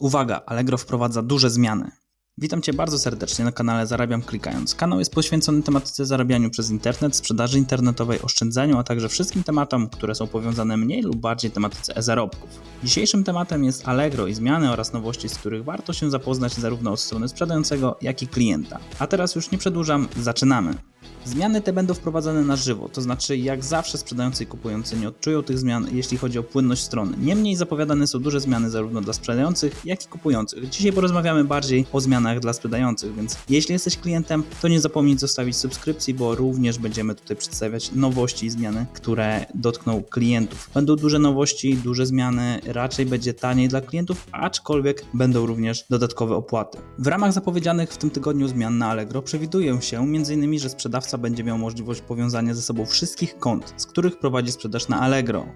Uwaga, Allegro wprowadza duże zmiany. Witam Cię bardzo serdecznie na kanale Zarabiam Klikając. Kanał jest poświęcony tematyce zarabianiu przez internet, sprzedaży internetowej, oszczędzaniu, a także wszystkim tematom, które są powiązane mniej lub bardziej tematyce e-zarobków. Dzisiejszym tematem jest Allegro i zmiany oraz nowości, z których warto się zapoznać zarówno od strony sprzedającego, jak i klienta. A teraz już nie przedłużam, zaczynamy. Zmiany te będą wprowadzane na żywo, to znaczy jak zawsze sprzedający i kupujący nie odczują tych zmian, jeśli chodzi o płynność strony. Niemniej zapowiadane są duże zmiany zarówno dla sprzedających, jak i kupujących. Dzisiaj porozmawiamy bardziej o zmianach dla sprzedających, więc jeśli jesteś klientem, to nie zapomnij zostawić subskrypcji, bo również będziemy tutaj przedstawiać nowości i zmiany, które dotkną klientów. Będą duże nowości, duże zmiany, raczej będzie taniej dla klientów, aczkolwiek będą również dodatkowe opłaty. W ramach zapowiedzianych w tym tygodniu zmian na Allegro przewiduje się m.in., że sprzedawca będzie miał możliwość powiązania ze sobą wszystkich kont, z których prowadzi sprzedaż na Allegro.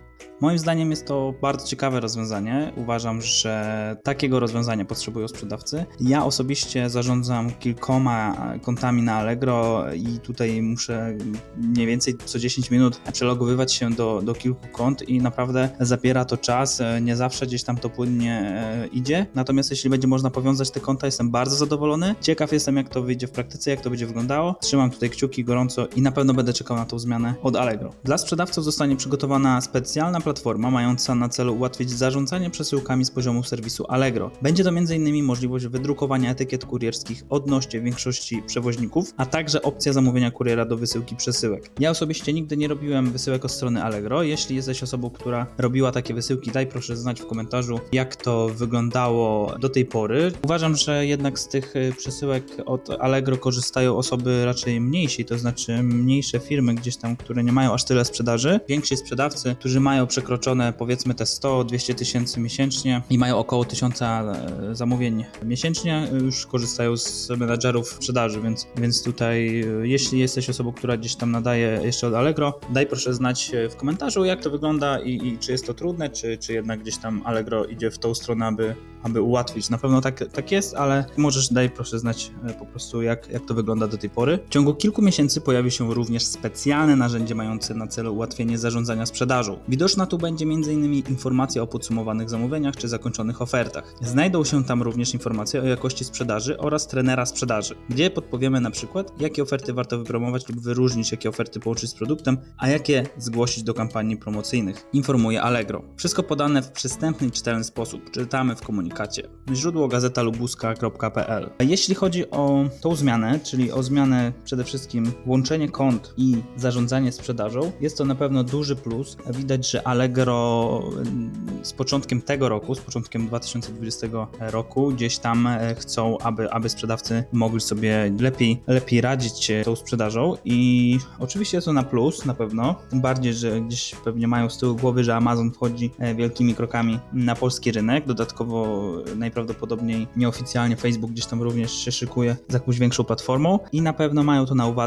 Moim zdaniem jest to bardzo ciekawe rozwiązanie. Uważam, że takiego rozwiązania potrzebują sprzedawcy. Ja osobiście zarządzam kilkoma kontami na Allegro i tutaj muszę mniej więcej co 10 minut przelogowywać się do, do kilku kont i naprawdę zabiera to czas. Nie zawsze gdzieś tam to płynnie e, idzie. Natomiast jeśli będzie można powiązać te konta, jestem bardzo zadowolony. Ciekaw jestem, jak to wyjdzie w praktyce, jak to będzie wyglądało. Trzymam tutaj kciuki gorąco i na pewno będę czekał na tą zmianę od Allegro. Dla sprzedawców zostanie przygotowana specjalna platforma mająca na celu ułatwić zarządzanie przesyłkami z poziomu serwisu Allegro. Będzie to m.in. możliwość wydrukowania etykiet kurierskich odnośnie większości przewoźników, a także opcja zamówienia kuriera do wysyłki przesyłek. Ja osobiście nigdy nie robiłem wysyłek od strony Allegro. Jeśli jesteś osobą, która robiła takie wysyłki, daj proszę znać w komentarzu, jak to wyglądało do tej pory. Uważam, że jednak z tych y, przesyłek od Allegro korzystają osoby raczej to znaczy mniejsze firmy gdzieś tam, które nie mają aż tyle sprzedaży. Więksi sprzedawcy, którzy mają przekroczone powiedzmy te 100-200 tysięcy miesięcznie i mają około 1000 e, zamówień miesięcznie, już korzystają z menadżerów sprzedaży, więc, więc tutaj e, jeśli jesteś osobą, która gdzieś tam nadaje jeszcze od Allegro, daj proszę znać w komentarzu jak to wygląda i, i czy jest to trudne, czy, czy jednak gdzieś tam Allegro idzie w tą stronę, aby, aby ułatwić. Na pewno tak, tak jest, ale możesz daj proszę znać e, po prostu jak, jak to wygląda do tej pory. W ciągu kilku miesięcy pojawi się również specjalne narzędzie mające na celu ułatwienie zarządzania sprzedażą. Widoczna tu będzie m.in. informacja o podsumowanych zamówieniach czy zakończonych ofertach. Znajdą się tam również informacje o jakości sprzedaży oraz trenera sprzedaży, gdzie podpowiemy na przykład, jakie oferty warto wypromować lub wyróżnić, jakie oferty połączyć z produktem, a jakie zgłosić do kampanii promocyjnych. Informuje Allegro. Wszystko podane w przystępny i czytelny sposób. Czytamy w komunikacie. Źródło gazeta lubuska.pl. Jeśli chodzi o tą zmianę, czyli o zmianę przede wszystkim łączenie kont i zarządzanie sprzedażą, jest to na pewno duży plus. Widać, że Allegro mm, z początkiem tego roku, z początkiem 2020 roku, gdzieś tam e, chcą, aby, aby sprzedawcy mogli sobie lepiej, lepiej radzić tą sprzedażą i oczywiście jest to na plus na pewno, tym bardziej, że gdzieś pewnie mają z tyłu głowy, że Amazon wchodzi e, wielkimi krokami na polski rynek, dodatkowo najprawdopodobniej nieoficjalnie Facebook gdzieś tam również się szykuje z jakąś większą platformą i na pewno mają to na uwadze.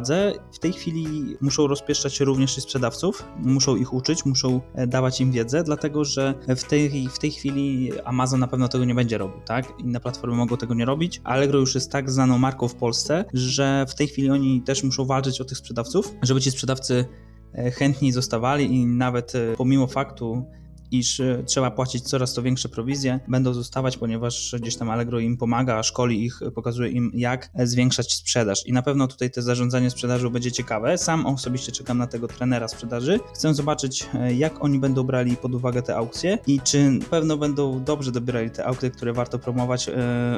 W tej chwili muszą rozpieszczać również i sprzedawców, muszą ich uczyć, muszą e, dawać im wiedzę, dlatego że w tej, w tej chwili Amazon na pewno tego nie będzie robił, tak? Inne platformy mogą tego nie robić. Allegro już jest tak znaną marką w Polsce, że w tej chwili oni też muszą walczyć o tych sprzedawców, żeby ci sprzedawcy e, chętniej zostawali i nawet e, pomimo faktu, iż e, trzeba płacić coraz to większe prowizje, będą zostawać, ponieważ gdzieś tam Allegro im pomaga, szkoli ich, pokazuje im jak zwiększać sprzedaż. I na pewno tutaj to zarządzanie sprzedażą będzie ciekawe. Sam osobiście czekam na tego trenera sprzedaży. Chcę zobaczyć, e, jak oni będą brali pod uwagę te aukcje i czy na pewno będą dobrze dobierali te aukcje, które warto promować yy,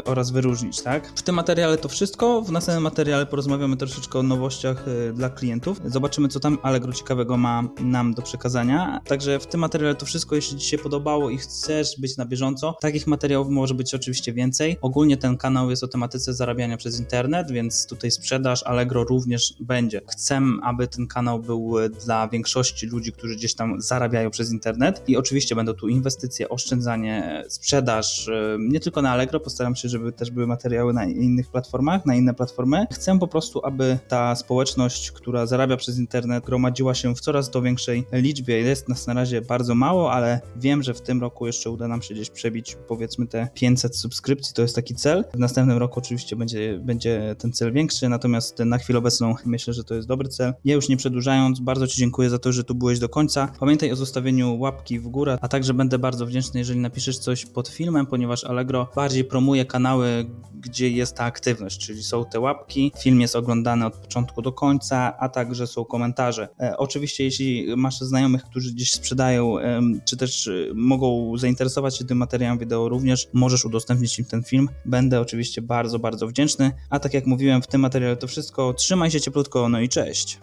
oraz wyróżnić, tak? W tym materiale to wszystko. W następnym materiale porozmawiamy troszeczkę o nowościach yy, dla klientów. Zobaczymy, co tam Allegro ciekawego ma nam do przekazania. Także w tym materiale to wszystko jeśli Ci się podobało i chcesz być na bieżąco, takich materiałów może być oczywiście więcej. Ogólnie ten kanał jest o tematyce zarabiania przez internet, więc tutaj sprzedaż Allegro również będzie. Chcę, aby ten kanał był dla większości ludzi, którzy gdzieś tam zarabiają przez internet i oczywiście będą tu inwestycje, oszczędzanie, sprzedaż, nie tylko na Allegro, postaram się, żeby też były materiały na innych platformach, na inne platformy. Chcę po prostu, aby ta społeczność, która zarabia przez internet, gromadziła się w coraz to większej liczbie. Jest nas na razie bardzo mało, ale wiem, że w tym roku jeszcze uda nam się gdzieś przebić powiedzmy te 500 subskrypcji, to jest taki cel. W następnym roku oczywiście będzie, będzie ten cel większy, natomiast na chwilę obecną myślę, że to jest dobry cel. Ja już nie przedłużając, bardzo Ci dziękuję za to, że tu byłeś do końca. Pamiętaj o zostawieniu łapki w górę, a także będę bardzo wdzięczny, jeżeli napiszesz coś pod filmem, ponieważ Allegro bardziej promuje kanały, gdzie jest ta aktywność, czyli są te łapki, film jest oglądany od początku do końca, a także są komentarze. E, oczywiście, jeśli masz znajomych, którzy gdzieś sprzedają, em, czy też e, mogą zainteresować się tym materiałem wideo również, możesz udostępnić im ten film. Będę oczywiście bardzo, bardzo wdzięczny. A tak jak mówiłem w tym materiale to wszystko. Trzymaj się cieplutko, no i cześć!